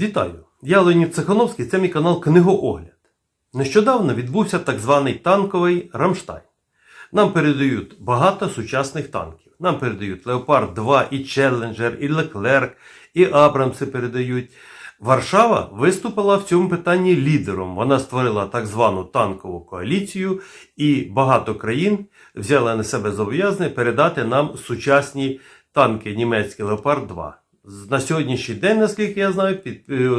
Вітаю! Я Леонід Цехановський, це мій канал Книгоогляд. Нещодавно відбувся так званий танковий Рамштайн. Нам передають багато сучасних танків. Нам передають Леопард 2, і Челленджер, і Леклерк, і Абрамси передають. Варшава виступила в цьому питанні лідером. Вона створила так звану танкову коаліцію, і багато країн взяли на себе зобов'язання передати нам сучасні танки німецький Леопард 2. На сьогоднішній день, наскільки я знаю, під, е,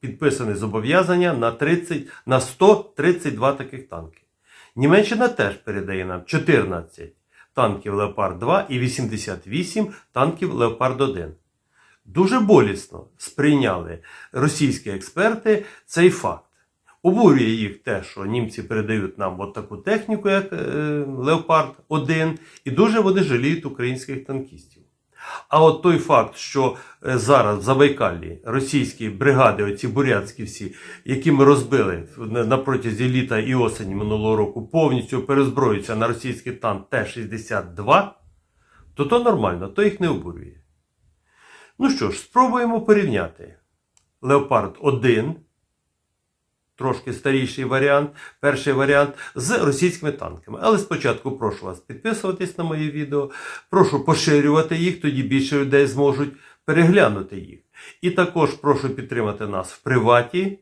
підписане зобов'язання на 30, на 132 таких танки. Німеччина теж передає нам 14 танків Леопард 2 і 88 танків Леопард 1. Дуже болісно сприйняли російські експерти цей факт. Обурює їх те, що німці передають нам от таку техніку, як е, Леопард 1, і дуже вони жаліють українських танкістів. А от той факт, що е, зараз в Забайкаллі російські бригади, оці бурятські всі, які ми розбили на протязі літа і осені минулого року, повністю перезброюються на російський танк Т-62, то то нормально, то їх не обурює. Ну що ж, спробуємо порівняти. Леопард 1, трошки старіший варіант, перший варіант з російськими танками. Але спочатку прошу вас підписуватись на мої відео, прошу поширювати їх, тоді більше людей зможуть переглянути їх. І також прошу підтримати нас в приваті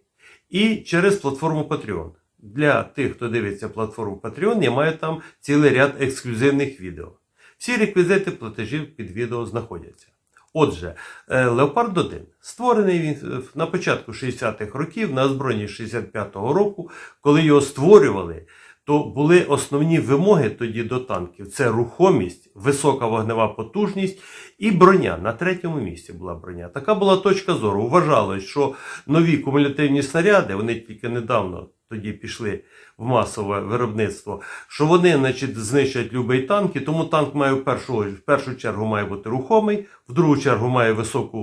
і через платформу Patreon. Для тих, хто дивиться платформу Patreon, я маю там цілий ряд ексклюзивних відео. Всі реквізити платежів під відео знаходяться. Отже, е, Леопард 1 створений він е, на початку 60-х років на озброєнні 65-го року. Коли його створювали, то були основні вимоги тоді до танків: це рухомість, висока вогнева потужність і броня. На третьому місці була броня. Така була точка зору. Вважалось, що нові кумулятивні снаряди, вони тільки недавно тоді пішли в масове виробництво, що вони значить, знищать любий танк, і тому танк має в першу, в першу чергу має бути рухомий, в другу чергу має високу,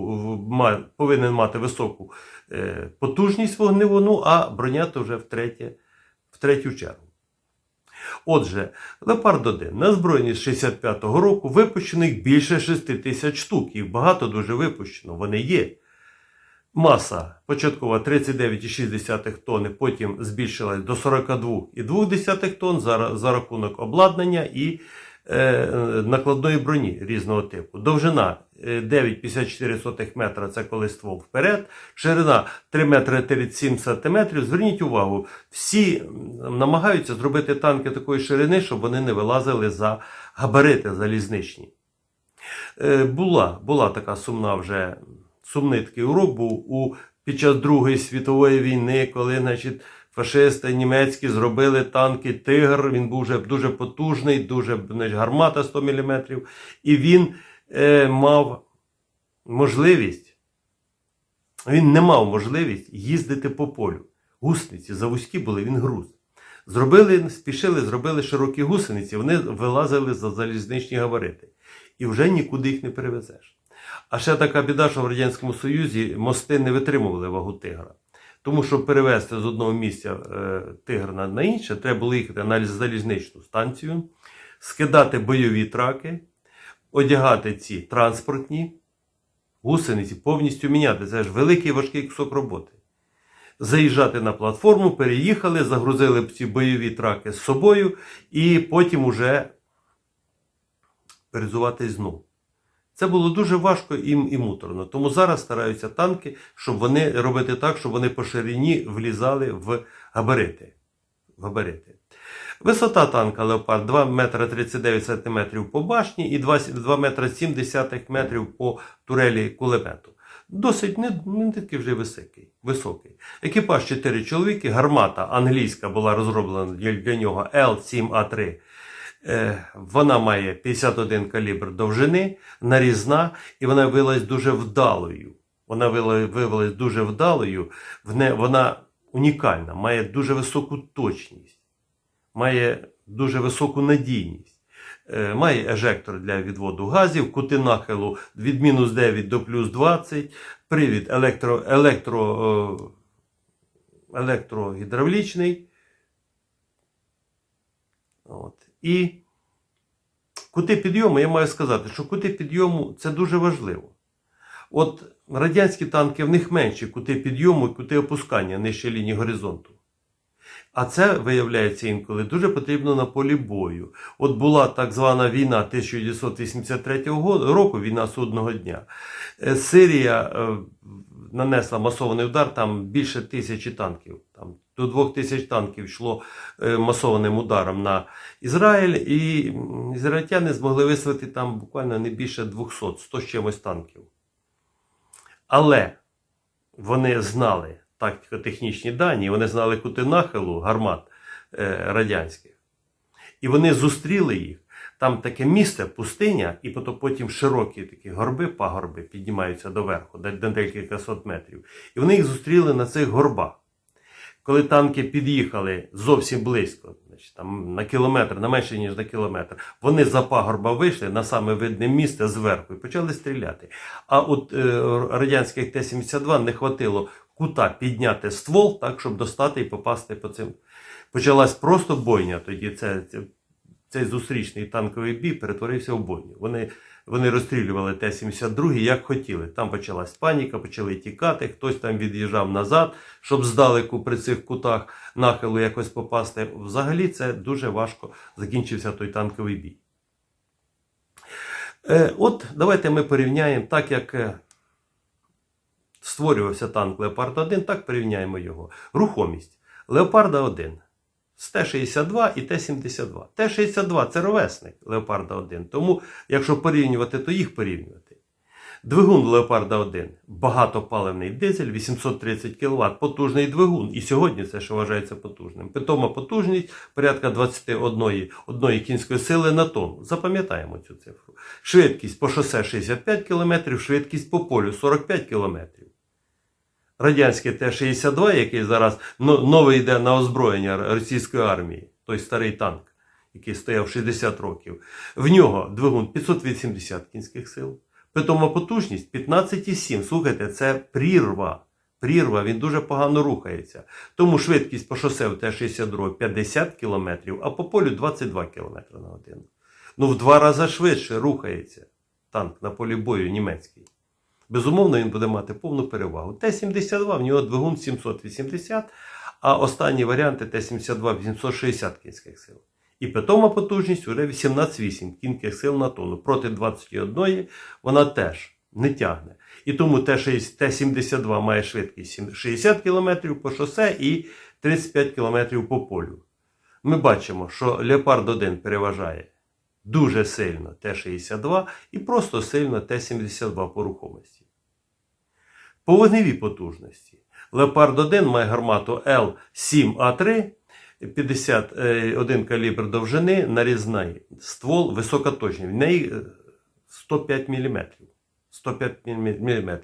має, повинен мати високу е, потужність вогневу, ну а броня то вже втретє, в третю чергу. Отже, Леопард 1 на збройні з 65-го року випущених більше 6 тисяч штук. Їх багато дуже випущено, вони є. Маса початкова 39,6 тонни, потім збільшилась до 42,2 тонн за, за рахунок обладнання і е, е, накладної броні різного типу. Довжина е, 9,54 метра це коли ствол вперед, ширина 3 метри 37 сантиметрів. Зверніть увагу, всі намагаються зробити танки такої ширини, щоб вони не вилазили за габарити залізничні. Е, була, була така сумна вже сумний такий урок був у, під час Другої світової війни, коли значить, фашисти німецькі зробили танки Тигр. Він був вже дуже потужний, дуже значить, гармата 100 мм. І він е, мав можливість, він не мав можливість їздити по полю. Гусениці завузькі були, він груз. Зробили, спішили, зробили широкі гусениці, вони вилазили за залізничні габарити. І вже нікуди їх не перевезеш. А ще така біда, що в Радянському Союзі мости не витримували вагу тигра. Тому щоб перевезти з одного місця е, тигр на, інше, треба було їхати на залізничну станцію, скидати бойові траки, одягати ці транспортні гусениці, повністю міняти. Це ж великий важкий кусок роботи. Заїжджати на платформу, переїхали, загрузили б ці бойові траки з собою і потім уже перезуватись знову. Це було дуже важко і, і муторно. Тому зараз стараються танки, щоб вони робити так, щоб вони по ширині влізали в габарити. В габарити. Висота танка Леопард 2 метра 39 см по башні і 2, 2 метра 70 метрів по турелі кулемету. Досить не, не такий вже високий, високий. Екіпаж 4 чоловіки, гармата англійська була розроблена для, нього L7A3. Е, Вона має 51 калібр довжини, нарізна, і вона виявилась дуже вдалою. Вона вила- виявилась дуже вдалою, вона унікальна, має дуже високу точність, має дуже високу надійність. Е, Має ежектор для відводу газів, кути нахилу від мінус 9 до плюс 20, привід електро, електро, е, електрогідравлічний. От. І кути підйому, я маю сказати, що кути підйому це дуже важливо. От радянські танки в них менші кути підйому і кути опускання нижче лінії горизонту. А це виявляється інколи дуже потрібно на полі бою. От була так звана війна 1983 року, війна судного дня. Е, Сирія е, нанесла масований удар, там більше тисячі танків. Там до двох тисяч танків йшло е, масованим ударом на Ізраїль, і ізраїльтяни змогли виставити там буквально не більше 200, 100 з чимось танків. Але вони знали тактико-технічні дані, вони знали кути нахилу гармат е, радянських. І вони зустріли їх. Там таке місце, пустиня, і потім, широкі такі горби, пагорби піднімаються доверху, на декілька сот метрів. І вони їх зустріли на цих горбах. Коли танки під'їхали зовсім близько, значить, там на кілометр, на менше, ніж на кілометр, вони за пагорба вийшли на саме видне місце зверху і почали стріляти. А от е, радянських Т-72 не хватило кута підняти ствол так, щоб достати і попасти по цим. Почалась просто бойня тоді. Це, це, цей зустрічний танковий бій перетворився в бойню. Вони, вони розстрілювали Т-72 як хотіли. Там почалась паніка, почали тікати, хтось там від'їжджав назад, щоб здалеку при цих кутах нахилу якось попасти. Взагалі це дуже важко закінчився той танковий бій. Е, от давайте ми порівняємо так, як е, створювався танк Леопард 1, так порівняємо його. Рухомість. Леопарда 1 з Т-62 і Т-72. Т-62 це ровесник Леопарда 1. Тому, якщо порівнювати, то їх порівнювати. Двигун Леопарда 1 багатопаливний дизель, 830 кВт, потужний двигун. І сьогодні це ще вважається потужним. Питома потужність порядка 21 одної кінської сили на тонну. Запам'ятаємо цю цифру. Швидкість по шосе 65 км, швидкість по полю 45 км. Радянський Т-62, який зараз новий йде на озброєння російської армії, той старий танк, який стояв 60 років, в нього двигун 580 кінських сил. Питома потужність 15,7. Слухайте, це прірва. Прірва, він дуже погано рухається. Тому швидкість по шосе в Т-62 50 км, а по полю 22 км на годину. Ну, в два рази швидше рухається танк на полі бою німецький. Безумовно, він буде мати повну перевагу. Т-72 в нього двигун 780, а останні варіанти Т-72 860 кінських сил. І питома потужність вже 18,8 кінських сил на тонну. Проти 21 вона теж не тягне. І тому Т-6 Т-72 має швидкість 60 км по шосе і 35 км по полю. Ми бачимо, що Леопард 1 переважає дуже сильно Т-62 і просто сильно Т-72 по рухомості. По вогневій потужності. Леопард 1 має гармату Л7А3, 51 калібр довжини, нарізний ствол, високоточний. В неї е, 105 мм. 105 мм.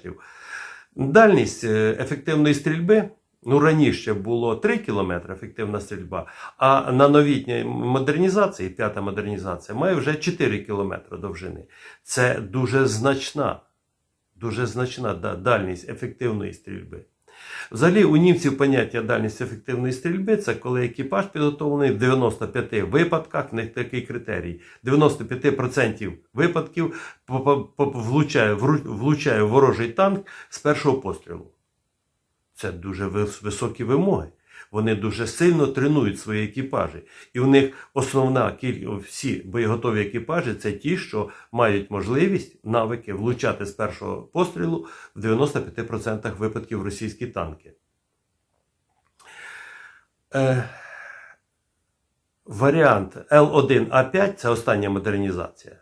Дальність е, ефективної стрільби. Ну, раніше було 3 км ефективна стрільба, а на новітній модернізації, п'ята модернізація, має вже 4 км довжини. Це дуже значна, дуже значна да- дальність ефективної стрільби. Взагалі, у німців поняття дальність ефективної стрільби це коли екіпаж підготовлений в 95 випадках, в них такий критерій. 95% випадків влучає, влучає ворожий танк з першого пострілу. Це дуже високі вимоги. Вони дуже сильно тренують свої екіпажі. І у них основна кількість, всі боєготові екіпажі це ті, що мають можливість навики влучати з першого пострілу в 95% випадків російські танки. Е, варіант Л1А5 це остання модернізація.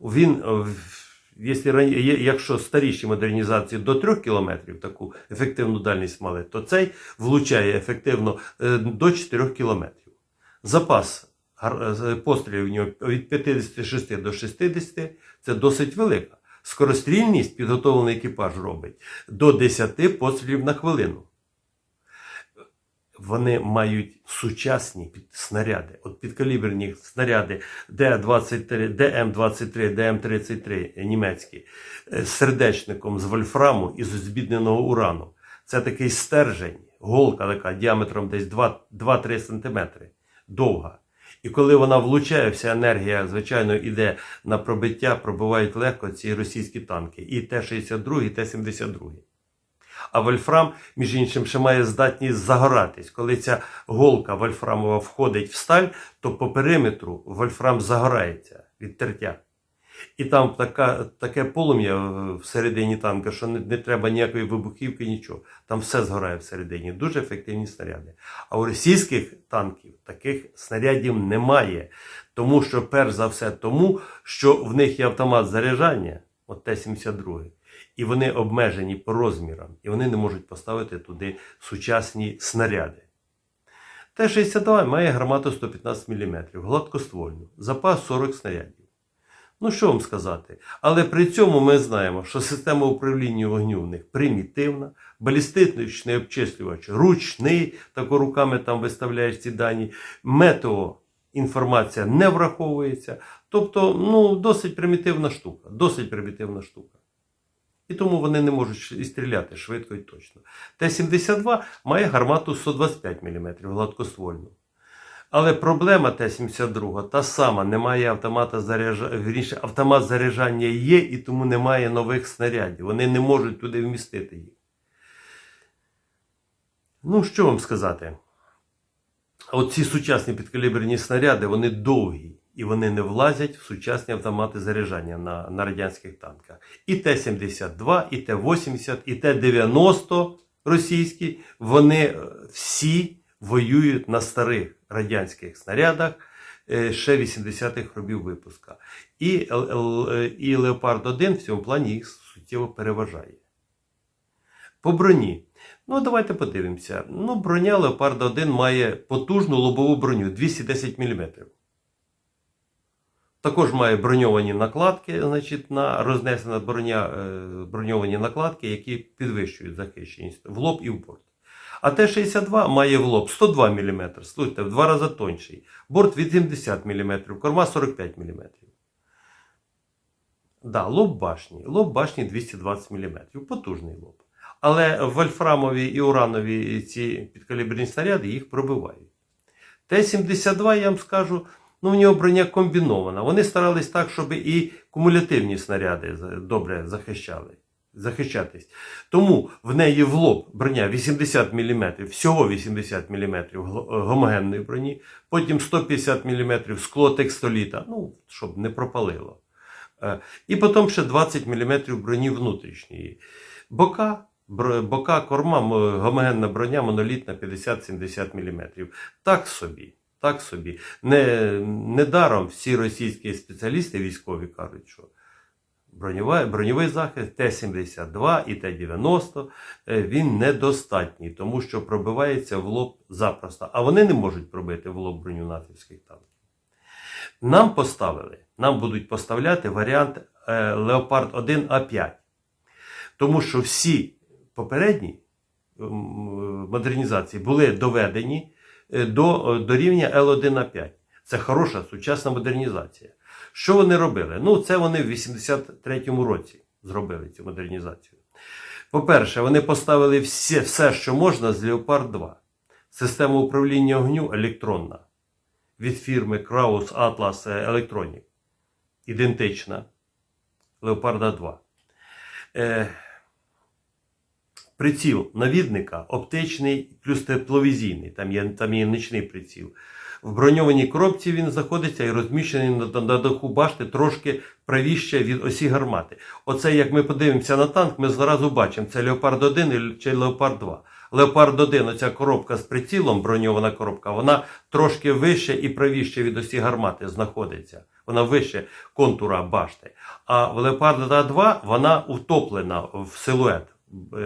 Він, е, в- якщо, старіші модернізації до 3 км таку ефективну дальність мали, то цей влучає ефективно е, до 4 км. Запас е, пострілів у нього від 56 до 60 це досить велика. Скорострільність підготовлений екіпаж робить до 10 пострілів на хвилину вони мають сучасні снаряди, от підкаліберні снаряди Д-23, ДМ-23, ДМ-33 німецькі е, з сердечником з вольфраму і з збідненого урану. Це такий стержень, голка така діаметром десь 2 2-3 см довга. І коли вона влучає, вся енергія, звичайно, йде на пробиття, пробивають легко ці російські танки. І Т-62, і Т-72. А вольфрам, між іншим, ще має здатність загоратись. Коли ця голка вольфрамова входить в сталь, то по периметру вольфрам загорається від тертя. І там така, таке полум'я е, всередині танка, що не, не треба ніякої вибухівки, нічого. Там все згорає всередині. Дуже ефективні снаряди. А у російських танків таких снарядів немає. Тому що, перш за все, тому, що в них є автомат заряджання, от Т-72, і вони обмежені по розмірам, і вони не можуть поставити туди сучасні снаряди. Т-62 має гармату 115 мм, гладкоствольну, запас 40 снарядів. Ну, що вам сказати? Але при цьому ми знаємо, що система управління вогню в них примітивна, балістичний обчислювач ручний, тако руками там виставляєш ці дані, метео інформація не враховується. Тобто, ну, досить примітивна штука. Досить примітивна штука. І тому вони не можуть і стріляти швидко і точно. Т-72 має гармату 125 мм гладкоствольну. Але проблема Т-72 та сама, немає автомата заряджання, автомат заряджання є, і тому немає нових снарядів. Вони не можуть туди вмістити їх. Ну, що вам сказати? От ці сучасні підкаліберні снаряди, вони довгі і вони не влазять в сучасні автомати заряджання на, на радянських танках. І Т-72, і Т-80, і Т-90 російські, вони е, всі воюють на старих радянських снарядах е, ще 80-х років випуска. І, і Леопард 1 в цьому плані їх суттєво переважає. По броні. Ну, давайте подивимося. Ну, броня Леопард 1 має потужну лобову броню 210 мм. Також має броньовані накладки, значить, на рознесена броня, е, броньовані накладки, які підвищують захищеність в лоб і в борт. А Т-62 має в лоб 102 мм, слухайте, в два рази тонший. Борт 80 мм, корма 45 мм. Да, лоб башні. Лоб башні 220 мм. Потужний лоб. Але вольфрамові і уранові ці підкаліберні снаряди їх пробивають. Т-72, я вам скажу, ну в нього броня комбінована. Вони старались так, щоб і кумулятивні снаряди добре захищали. Захищатись. Тому в неї в лоб броня 80 мм, всього 80 мм гомогенної броні, потім 150 мм скло текстоліта, ну, щоб не пропалило. Е, І потім ще 20 мм броні внутрішньої. Бока, бока корма, гомогенна броня монолітна 50-70 мм. Так собі. Так собі. Не, недаром всі російські спеціалісти військові кажуть, що броньова, броньовий захист Т-72 і Т-90 е, він недостатній, тому що пробивається в лоб запросто. А вони не можуть пробити в лоб броню натівських танків. Нам поставили, нам будуть поставляти варіант е, Леопард 1 А5. Тому що всі попередні модернізації були доведені е, до, до рівня Л1А5. Це хороша сучасна модернізація. Що вони робили? Ну, це вони в 83-му році зробили цю модернізацію. По-перше, вони поставили все, все, що можна з Leopard 2. Система управління огню електронна від фірми Kraus Atlas Electronic. Ідентична Leopard 2. Приціл навідника оптичний плюс тепловізійний. Там є, там є нічний приціл. В броньованій коробці він знаходиться і розміщений на, на даху башти трошки правіше від осі гармати. Оце, як ми подивимося на танк, ми зразу бачимо, це Леопард 1 чи Леопард 2. Леопард 1, оця коробка з прицілом, броньована коробка, вона трошки вище і правіше від осі гармати знаходиться. Вона вище контура башти. А в Леопарда 2 вона утоплена в силует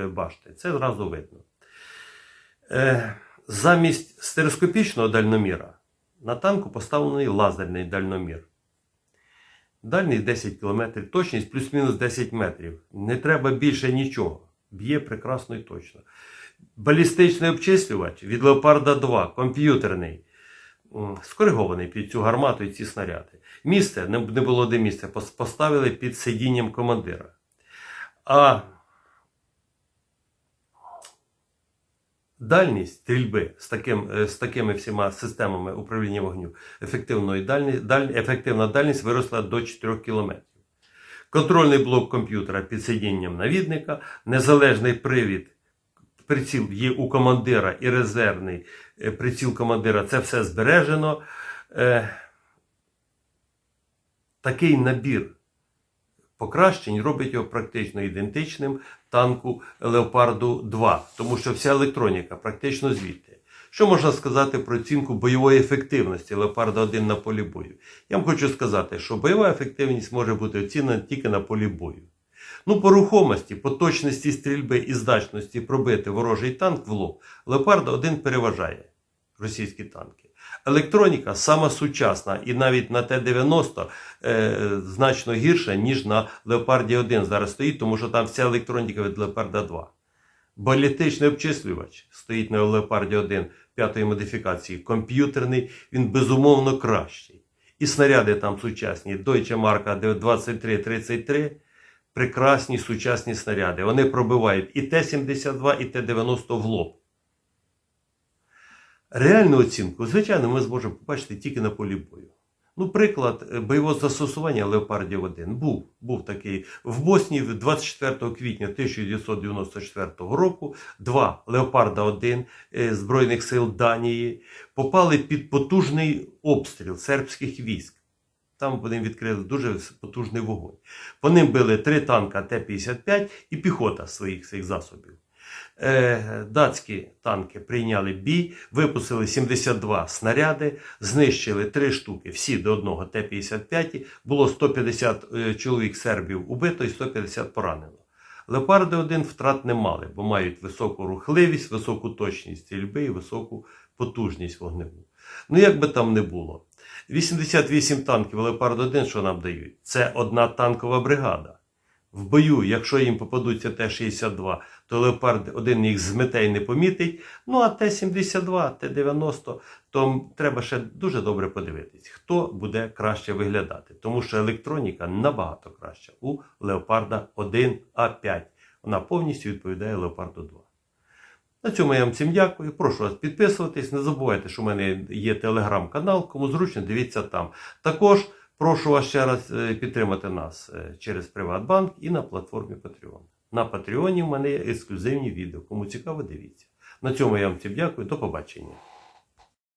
башти. Це зразу видно. Е, замість стереоскопічного дальноміра на танку поставлений лазерний дальномір. Дальність 10 км, точність плюс-мінус 10 метрів. Не треба більше нічого. Б'є прекрасно і точно. Балістичний обчислювач від Леопарда 2, комп'ютерний, скоригований під цю гармату і ці снаряди. Місце не було де місця, поставили під сидінням командира. А дальність стрільби з, таким, е, з такими всіма системами управління вогню, ефективної дальність, даль, ефективна дальність виросла до 4 км. Контрольний блок комп'ютера під сидінням навідника, незалежний привід, приціл є у командира і резервний е, приціл командира. Це все збережено. Е, такий набір покращень робить його практично ідентичним танку Леопарду 2, тому що вся електроніка практично звідти. Що можна сказати про оцінку бойової ефективності Леопарда 1 на полі бою? Я вам хочу сказати, що бойова ефективність може бути оцінена тільки на полі бою. Ну, по рухомості, по точності стрільби і здатності пробити ворожий танк в лоб, Леопард 1 переважає російські танки. Електроніка сама сучасна і навіть на Т-90 е, значно гірша, ніж на Леопарді 1 зараз стоїть, тому що там вся електроніка від Леопарда 2. Балістичний обчислювач стоїть на Леопарді 1 п'ятої модифікації. Комп'ютерний, він безумовно кращий. І снаряди там сучасні. Deutsche Mark 2333 прекрасні сучасні снаряди. Вони пробивають і Т-72, і Т-90 в лоб. Реальну оцінку, звичайно, ми зможемо побачити тільки на полі бою. Ну, приклад е, бойового застосування Леопардів 1 був, був такий в Боснії 24 квітня 1994 року. Два Леопарда 1 е, Збройних сил Данії попали під потужний обстріл сербських військ. Там вони відкрили дуже потужний вогонь. По ним били три танка Т-55 і піхота своїх цих засобів. Е, датські танки прийняли бій, випустили 72 снаряди, знищили 3 штуки, всі до одного Т-55. Було 150 е, чоловік сербів убито і 150 поранено. Леопарди 1 втрат не мали, бо мають високу рухливість, високу точність стрільби і високу потужність вогневу. Ну, як би там не було. 88 танків Леопард 1, що нам дають, це одна танкова бригада. В бою, якщо їм попадуться Т-62, то Леопард 1 їх змете і не помітить. Ну а Т-72, Т-90, то треба ще дуже добре подивитись, хто буде краще виглядати. Тому що електроніка набагато краща у Леопарда 1А5. Вона повністю відповідає Леопарду 2. На цьому я вам всім дякую. Прошу вас підписуватись. Не забувайте, що в мене є телеграм-канал. Кому зручно, дивіться там. Також прошу вас ще раз е, підтримати нас е, через Приватбанк і на платформі Patreon. На Патреоні в мене є ексклюзивні відео. Кому цікаво, дивіться. На цьому я вам всім дякую. До побачення.